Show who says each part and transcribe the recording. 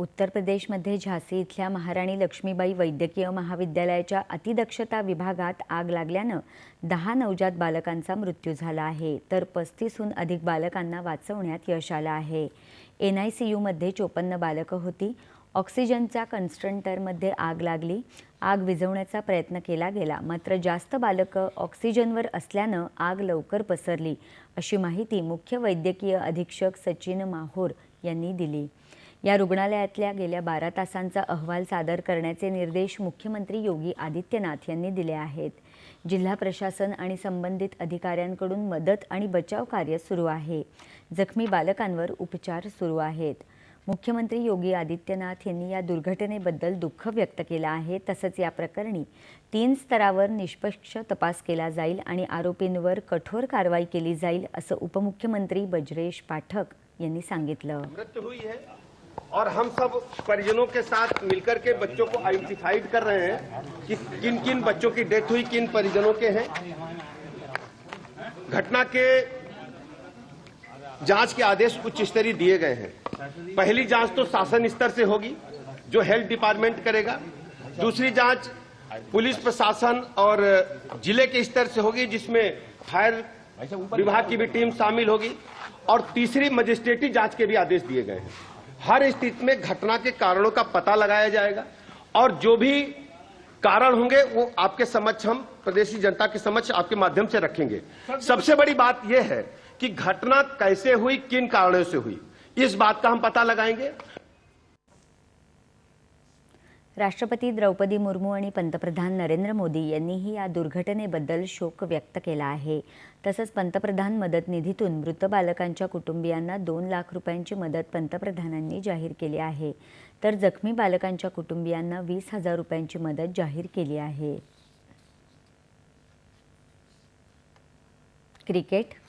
Speaker 1: उत्तर प्रदेशमध्ये झासी इथल्या महाराणी लक्ष्मीबाई वैद्यकीय महाविद्यालयाच्या अतिदक्षता विभागात आग लागल्यानं दहा नवजात बालकांचा मृत्यू झाला आहे. तर पस्तीसहून अधिक बालकांना वाचवण्यात यश आलं आहे. एन आय सी यूमध्ये चोपन्न बालकं होती. ऑक्सिजनच्या कन्स्ट्रंटरमध्ये आग लागली. आग विझवण्याचा प्रयत्न केला गेला. मात्र जास्त बालकं ऑक्सिजनवर असल्यानं आग लवकर पसरली अशी माहिती मुख्य वैद्यकीय अधीक्षक सचिन माहोर यांनी दिली. या रुग्णालयातल्या गेल्या बारा तासांचा अहवाल सादर करण्याचे निर्देश मुख्यमंत्री योगी आदित्यनाथ यांनी दिले आहेत. जिल्हा प्रशासन आणि संबंधित अधिकाऱ्यांकडून मदत आणि बचाव कार्य सुरू आहे. जखमी बालकांवर उपचार सुरू आहेत. मुख्यमंत्री योगी आदित्यनाथ यांनी या दुर्घटनेबद्दल दुःख व्यक्त केलं आहे. तसंच या प्रकरणी तीन स्तरावर निष्पक्ष तपास केला जाईल आणि आरोपींवर कठोर कारवाई केली जाईल असं उपमुख्यमंत्री बजरेश पाठक यांनी सांगितलं.
Speaker 2: है। और हम सब परिजनों के साथ मिलकर के बच्चों को आइडेंटिफाइड कर रहे हैं कि किन किन बच्चों की डेथ हुई, किन परिजनों के हैं। घटना के जाँच के आदेश उच्च स्तरीय दिए गए हैं। पहली जाँच तो शासन स्तर से होगी, जो हेल्थ डिपार्टमेंट करेगा। दूसरी जाँच पुलिस प्रशासन और ज़िले के स्तर से होगी, जिसमें फायर विभाग की भी टीम शामिल होगी। और तीसरी मजिस्ट्रेटी जाँच के भी आदेश दिए गए हैं। हर स्थिति में घटना के कारणों का पता लगाया जाएगा और जो भी कारण होंगे, वो आपके समक्ष हम प्रदेश की जनता के समक्ष आपके माध्यम से रखेंगे। सबसे बड़ी बात यह है कि घटना कैसे हुई, किन कारणों से हुई, इस बात का हम पता लगाएँगे।
Speaker 1: राष्ट्रपती द्रौपदी मुर्मू आणि पंतप्रधान नरेंद्र मोदी यांनीही या दुर्घटनेबद्दल शोक व्यक्त केला आहे. तसंच पंतप्रधान मदत निधीतून मृत बालकांच्या कुटुंबियांना दोन लाख रुपयांची मदत पंतप्रधानांनी जाहीर केली आहे. तर जखमी बालकांच्या कुटुंबियांना वीस हजार रुपयांची मदत जाहीर केली आहे. क्रिकेट